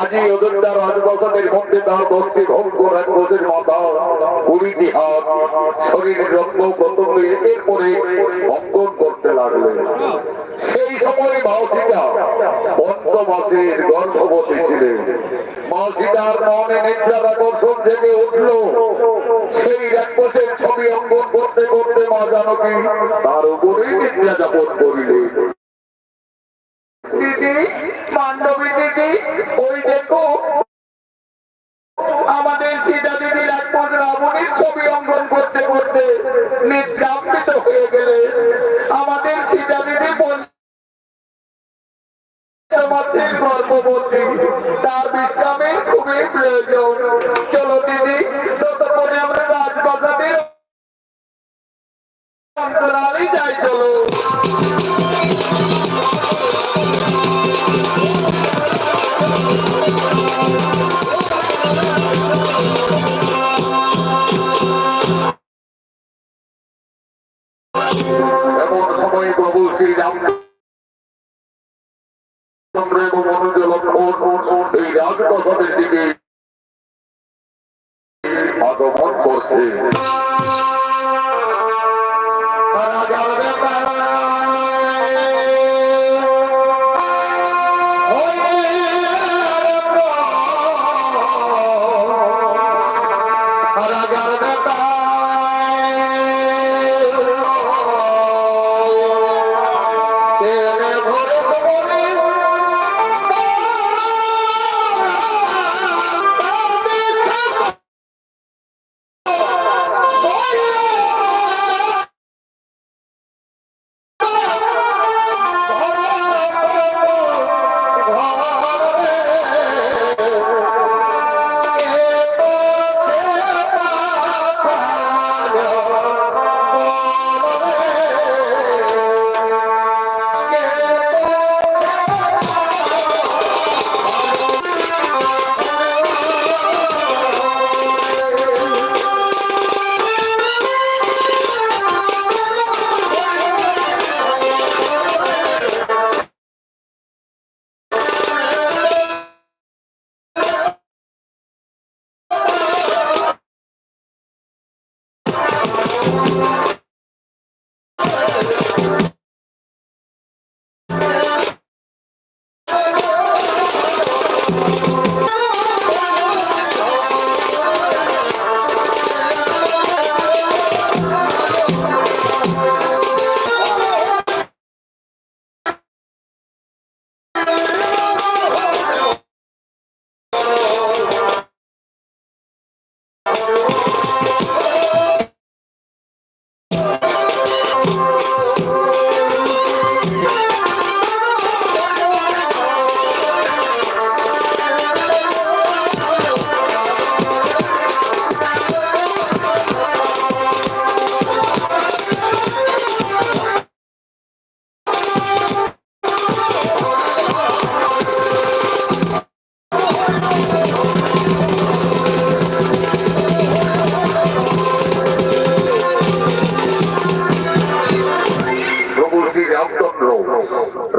আজই অযোধ্যা রাজবসনের মধ্যে তার দশটি ভয়ঙ্কর রাক্ষসের মাথা কুড়িটি হাত শরীরের রক্ত প্রতঙ্গ একের পরে অঙ্কন করতে লাগলেন। সেই সময় মাসিটা পঞ্চমাসের গর্ভবতী ছিলেন। মাসিটার মনে নেত্রার আকর্ষণ জেগে উঠল। সেই রাক্ষসের ছবি অঙ্কন করতে করতে মা জানকী তার উপরেই নিদ্রা যাপন করিলেন। দিদি মান্ডবী দিদি ওই দেখো, আমাদের সীতা দিদির একজন রাবণের ছবি অঙ্কন করতে করতে নিদ্রাম্বিত হয়ে গেলে আমাদের সীতা মাসের গর্ভবতী। তার বিশ্রামের খুবই প্রয়োজন। চলো দিদি, ততক্ষণে আমরা রাজবাজারের অন্তরালে যাই, চলো। এমন সময় প্রভু শ্রীরাম চন্দ্র এবং মনোজ লক্ষণ এই রাজপ্রসাদের দিকে আগমন করছে। প্রভু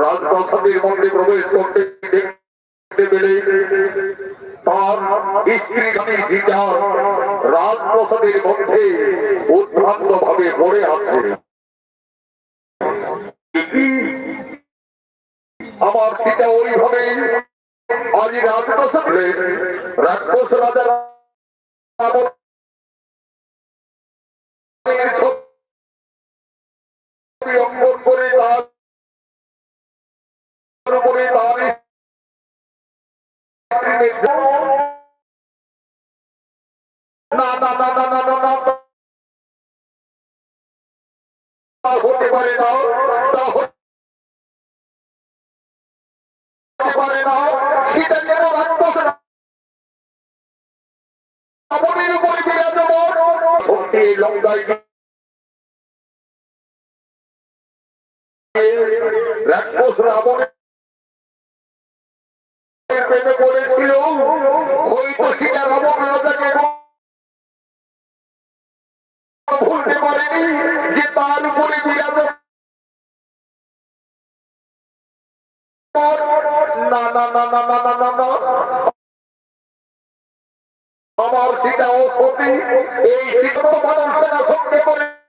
রাজপ্রাসাদের মধ্যে প্রবেশ করতে দেখতে পেলে তার স্ত্রী আমি সীতা রাজপ্রাসাদের মধ্যে উদ্ভ্রান্ত ভাবে পড়ে আছে আমার সীতা ওইভাবে আজ রাজপ্রাসাদে রাক্ষস রাজা রাবণের গ্রামে হতে পারে না হতে পারে না সেটা কেন রাখতেছে না আমাদের উপরে বিরাজ ভক্তি লঙ্কায় রাক্ষস রাবণের না না না না না না আমার সেটা ও সতী এই শিক্ষক মানুষেরা সত্যি করে